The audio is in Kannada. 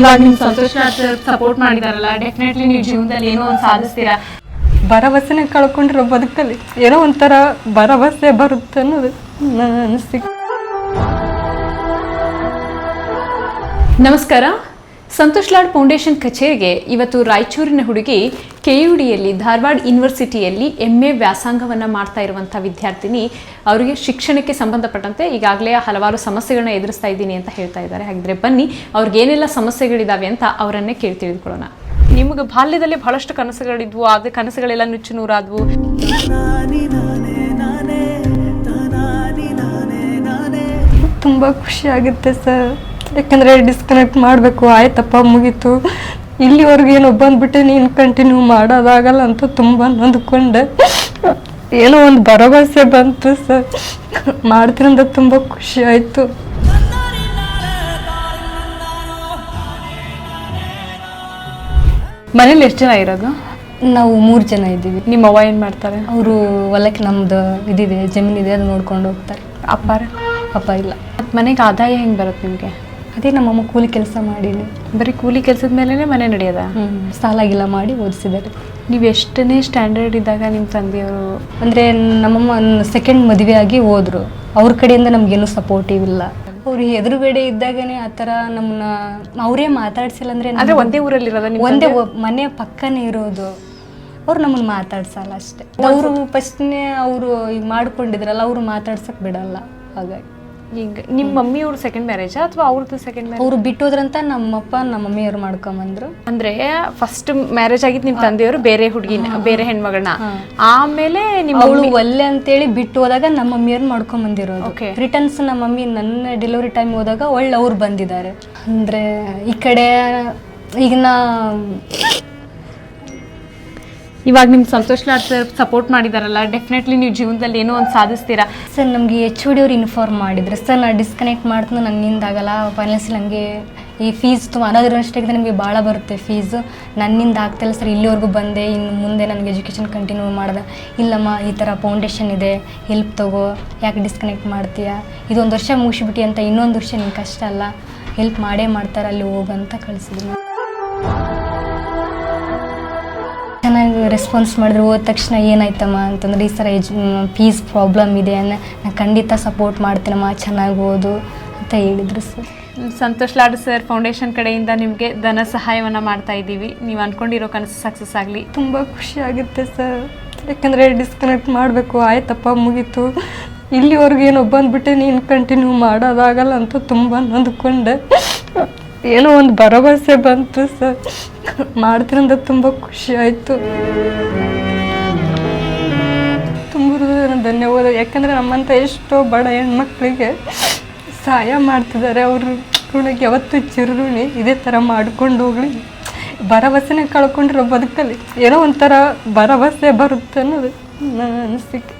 ಇವಾಗ ನಿಮ್ ಸಂತೋಷ ಸಪೋರ್ಟ್ ಮಾಡಿದಾರಲ್ಲ ಡೆಫಿನೆಟ್ಲಿ ನೀವು ಜೀವನದಲ್ಲಿ ಏನೋ ಒಂದು ಸಾಧಿಸ್ತೀರಾ? ಭರವಸೆನೇ ಕಳ್ಕೊಂಡಿರೋ ಬದುಕಲ್ಲಿ ಏನೋ ಒಂಥರ ಭರವಸೆ ಬರುತ್ತೆ ಅನ್ನೋದು ನನ್ನ ಅನಿಸಿಕೆ. ನಮಸ್ಕಾರ. ಸಂತೋಷ್ ಲಾಡ್ ಫೌಂಡೇಶನ್ ಕಚೇರಿಗೆ ಇವತ್ತು ರಾಯಚೂರಿನ ಹುಡುಗಿ ಕೆಯುಡಿಯಲ್ಲಿ ಧಾರವಾಡ ಯೂನಿವರ್ಸಿಟಿಯಲ್ಲಿ ಎಂ ಎ ವ್ಯಾಸಂಗವನ್ನು ಮಾಡ್ತಾ ಇರುವಂಥ ವಿದ್ಯಾರ್ಥಿನಿ. ಅವರಿಗೆ ಶಿಕ್ಷಣಕ್ಕೆ ಸಂಬಂಧಪಟ್ಟಂತೆ ಈಗಾಗಲೇ ಹಲವಾರು ಸಮಸ್ಯೆಗಳನ್ನ ಎದುರಿಸ್ತಾ ಇದ್ದೀನಿ ಅಂತ ಹೇಳ್ತಾ ಇದ್ದಾರೆ. ಹಾಗಿದ್ರೆ ಬನ್ನಿ ಅವ್ರಿಗೆ ಏನೆಲ್ಲ ಸಮಸ್ಯೆಗಳಿದಾವೆ ಅಂತ ಅವರನ್ನೇ ಕೇಳಿ ತಿಳಿದುಕೊಳ್ಳೋಣ. ನಿಮಗೆ ಬಾಲ್ಯದಲ್ಲಿ ಬಹಳಷ್ಟು ಕನಸುಗಳಿದ್ವು ಆದ ಕನಸುಗಳೆಲ್ಲ ನುಚ್ಚು ನೂರಾದ್ವು. ತುಂಬ ಖುಷಿ ಆಗುತ್ತೆ ಸರ್. ಯಾಕಂದರೆ ಡಿಸ್ಕನೆಕ್ಟ್ ಮಾಡಬೇಕು ಆಯ್ತಪ್ಪ ಮುಗೀತು. ಇಲ್ಲಿವರೆಗೂ ಏನೋ ಬಂದ್ಬಿಟ್ಟೆ ನೀನು ಕಂಟಿನ್ಯೂ ಮಾಡೋದಾಗಲ್ಲ ಅಂತ ತುಂಬ ನೊಂದ್ಕೊಂಡೆ. ಏನೋ ಒಂದು ಭರವಸೆ ಬಂತು ಸರ್. ಮಾಡ್ತೀರಂದ್ರೆ ತುಂಬ ಖುಷಿ ಆಯಿತು. ಮನೇಲಿ ಎಷ್ಟು ಜನ ಇರೋದು? ನಾವು ಮೂರು ಜನ ಇದ್ದೀವಿ. ನಿಮ್ಮ ಅವ್ವ ಏನು ಮಾಡ್ತಾರೆ? ಅವರು ಹೊಲಕ್ಕೆ ನಮ್ಮದು ಇದಿದೆ ಜಮೀನಿದೆ ಅದು ನೋಡ್ಕೊಂಡು ಹೋಗ್ತಾರೆ. ಅಪ್ಪಾರ? ಅಪ್ಪ ಇಲ್ಲ. ಮತ್ತು ಮನೆಗೆ ಆದಾಯ ಹೆಂಗೆ ಬರುತ್ತೆ ನಿಮಗೆ? ಅದೇ ನಮ್ಮಮ್ಮ ಕೂಲಿ ಕೆಲಸ ಮಾಡೀನಿ ಬರೀ ಕೂಲಿ ಕೆಲಸದ ಮೇಲೇ ಮನೆ ನಡೆಯೋದ? ಸಾಲಾಗಿಲ್ಲ ಮಾಡಿ ಓದಿಸಿದ್ದಾರೆ. ನೀವು ಎಷ್ಟನೇ ಸ್ಟ್ಯಾಂಡರ್ಡ್ ಇದ್ದಾಗ ನಿಮ್ಮ ತಂದೆಯವರು? ಅಂದರೆ ನಮ್ಮಮ್ಮ ಸೆಕೆಂಡ್ ಮದುವೆ ಆಗಿ ಹೋದ್ರು. ಅವ್ರ ಕಡೆಯಿಂದ ನಮಗೇನು ಸಪೋರ್ಟಿವ್ ಇಲ್ಲ. ಅವ್ರು ಎದುರುಗಡೆ ಇದ್ದಾಗನೇ ಆ ಥರ ನಮ್ಮನ್ನ ಅವರೇ ಮಾತಾಡ್ಸಿಲ್ಲ ಅಂದರೆ ಅಂದ್ರೆ ಒಂದೇ ನಿಮ್ಮ ಒಂದೇ ಮನೆ ಪಕ್ಕನೇ ಇರೋದು. ಅವ್ರು ನಮ್ಮನ್ನ ಮಾತಾಡ್ಸಲ್ಲ ಅಷ್ಟೇ. ಅವರು ಫಸ್ಟ್ನೇ ಅವರು ಈಗ ಮಾಡ್ಕೊಂಡಿದ್ರಲ್ಲ ಅವರು ಮಾತಾಡ್ಸಕ್ಕೆ ಬಿಡಲ್ಲ. ಹಾಗಾಗಿ. ಈಗ ನಿಮ್ಮ ಮಮ್ಮಿಯವ್ರ ಸೆಕೆಂಡ್ ಮ್ಯಾರೇಜಾ ಅಥವಾ ಅವ್ರದ್ದು ಸೆಕೆಂಡ್ ಮ್ಯಾರೇಜ್ ಅವ್ರು ಬಿಟ್ಟೋದ್ರಂತ ನಮ್ಮಪ್ಪ ನಮ್ಮ ಮಮ್ಮಿಯವ್ರು ಮಾಡ್ಕೊಂಬಂದ್ರು. ಅಂದ್ರೆ ಫಸ್ಟ್ ಮ್ಯಾರೇಜ್ ಆಗಿದ್ದು ನಿಮ್ಮ ತಂದೆಯವರು ಬೇರೆ ಹುಡುಗಿನ ಬೇರೆ ಹೆಣ್ಮಗಳನ್ನ. ಆಮೇಲೆ ನಿಮ್ಮ ಅವಳು ಒಲ್ಲೆ ಅಂತೇಳಿ ಬಿಟ್ಟು ಹೋದಾಗ ನಮ್ಮ ಮಮ್ಮಿಯವ್ರು ಮಾಡ್ಕೊಂಡ್ ಬಂದಿರೋದು. ರಿಟರ್ನ್ಸ್ ನಮ್ಮ ಮಮ್ಮಿ ನನ್ನ ಡೆಲಿವರಿ ಟೈಮ್ ಹೋದಾಗ ಒಳ್ಳೆ ಅವ್ರು ಬಂದಿದ್ದಾರೆ. ಅಂದ್ರೆ ಈ ಕಡೆ ಈಗ ನಾ ಇವಾಗ ನಿಮ್ಗೆ ಸಂತೋಷ್ ಸರ್ ಸಪೋರ್ಟ್ ಮಾಡಿದಾರಲ್ಲ ಡೆಫಿನೆಟ್ಲಿ ನೀವು ಜೀವನದಲ್ಲಿ ಏನೋ ಒಂದು ಸಾಧಿಸ್ತೀರಾ? ಸರ್ ನಮಗೆ ಎಚ್ ಓ ಡಿ ಅವ್ರು ಇನ್ಫಾರ್ಮ್ ಮಾಡಿದ್ರು. ಸರ್ ನಾ ಡಿಸ್ಕನೆಕ್ಟ್ ಮಾಡ್ತೀನಿ ನನ್ನಿಂದ ಆಗಲ್ಲ. ಫೈನಲ್ಸ್ ನನಗೆ ಈ ಫೀಸ್ ತುಂಬ ಇದೆ ನಮಗೆ ಭಾಳ ಬರುತ್ತೆ ಫೀಸು ನನ್ನಿಂದ ಆಗ್ತಿಲ್ಲ ಸರ್ ಇಲ್ಲಿವರೆಗೂ ಬಂದೆ, ಇನ್ನು ಮುಂದೆ ನನಗೆ ಎಜುಕೇಷನ್ ಕಂಟಿನ್ಯೂ ಮಾಡಿದೆ. ಇಲ್ಲಮ್ಮ, ಈ ಥರ ಫೌಂಡೇಶನ್ ಇದೆ ಹೆಲ್ಪ್ ತಗೋ. ಯಾಕೆ ಡಿಸ್ಕನೆಕ್ಟ್ ಮಾಡ್ತೀಯಾ? ಇದೊಂದು ವರ್ಷ ಮುಗಿಸ್ಬಿಟ್ಟು ಅಂತ ಇನ್ನೊಂದು ವರ್ಷ ನಿಂಗೆ ಕಷ್ಟ ಅಲ್ಲ. ಹೆಲ್ಪ್ ಮಾಡೇ ಮಾಡ್ತಾರೆ, ಅಲ್ಲಿ ಹೋಗಂತ ಕಳಿಸಿದ್ರು. ರೆಸ್ಪಾನ್ಸ್ ಮಾಡಿದ್ರು ಹೋದ ತಕ್ಷಣ ಏನಾಯ್ತಮ್ಮ ಅಂತಂದ್ರೆ ಈ ಥರ ಎಜ್ ಫೀಸ್ ಪ್ರಾಬ್ಲಮ್ ಇದೆ ಅನ್ನ ನಾನು ಖಂಡಿತ ಸಪೋರ್ಟ್ ಮಾಡ್ತೀನಮ್ಮ ಚೆನ್ನಾಗಿ ಓದು ಅಂತ ಹೇಳಿದ್ರು sir. Santosh Lad sir foundation ಕಡೆಯಿಂದ ನಿಮಗೆ ಧನ ಸಹಾಯವನ್ನು ಮಾಡ್ತಾ ಇದ್ದೀವಿ. ನೀವು ಅಂದ್ಕೊಂಡಿರೋ ಕನಸು ಸಕ್ಸಸ್ ಆಗಲಿ. ತುಂಬ ಖುಷಿ ಆಗುತ್ತೆ ಸರ್. ಯಾಕಂದರೆ ಡಿಸ್ಕನೆಕ್ಟ್ ಮಾಡಬೇಕು ಆಯ್ತಪ್ಪ ಮುಗೀತು. ಇಲ್ಲಿವರೆಗೂ ಏನೋ ಬಂದುಬಿಟ್ಟೆ ನೀನು ಕಂಟಿನ್ಯೂ ಮಾಡೋದಾಗಲ್ಲ ಅಂತ ತುಂಬ ನೊಂದ್ಕೊಂಡೆ. ಏನೋ ಒಂದು ಭರವಸೆ ಬಂತು ಸರ್. ಮಾಡ್ತೀರಂದ್ರೆ ತುಂಬ ಖುಷಿ ಆಯಿತು. ತುಂಬ ಧನ್ಯವಾದ. ಯಾಕಂದರೆ ನಮ್ಮಂಥ ಎಷ್ಟೋ ಬಡ ಹೆಣ್ಮಕ್ಳಿಗೆ ಸಹಾಯ ಮಾಡ್ತಿದ್ದಾರೆ. ಅವರು ಋಣಕ್ಕೆ ಯಾವತ್ತೂ ಚಿರುಣಿ ಇದೇ ಥರ ಮಾಡ್ಕೊಂಡು ಹೋಗ್ಲಿ. ಭರವಸೆನೇ ಕಳ್ಕೊಂಡಿರೋ ಬದುಕಲ್ಲಿ ಏನೋ ಒಂಥರ ಭರವಸೆ ಬರುತ್ತೆ ಅನ್ನೋದು ನನ್ನ ಅನಿಸಿಕೆ.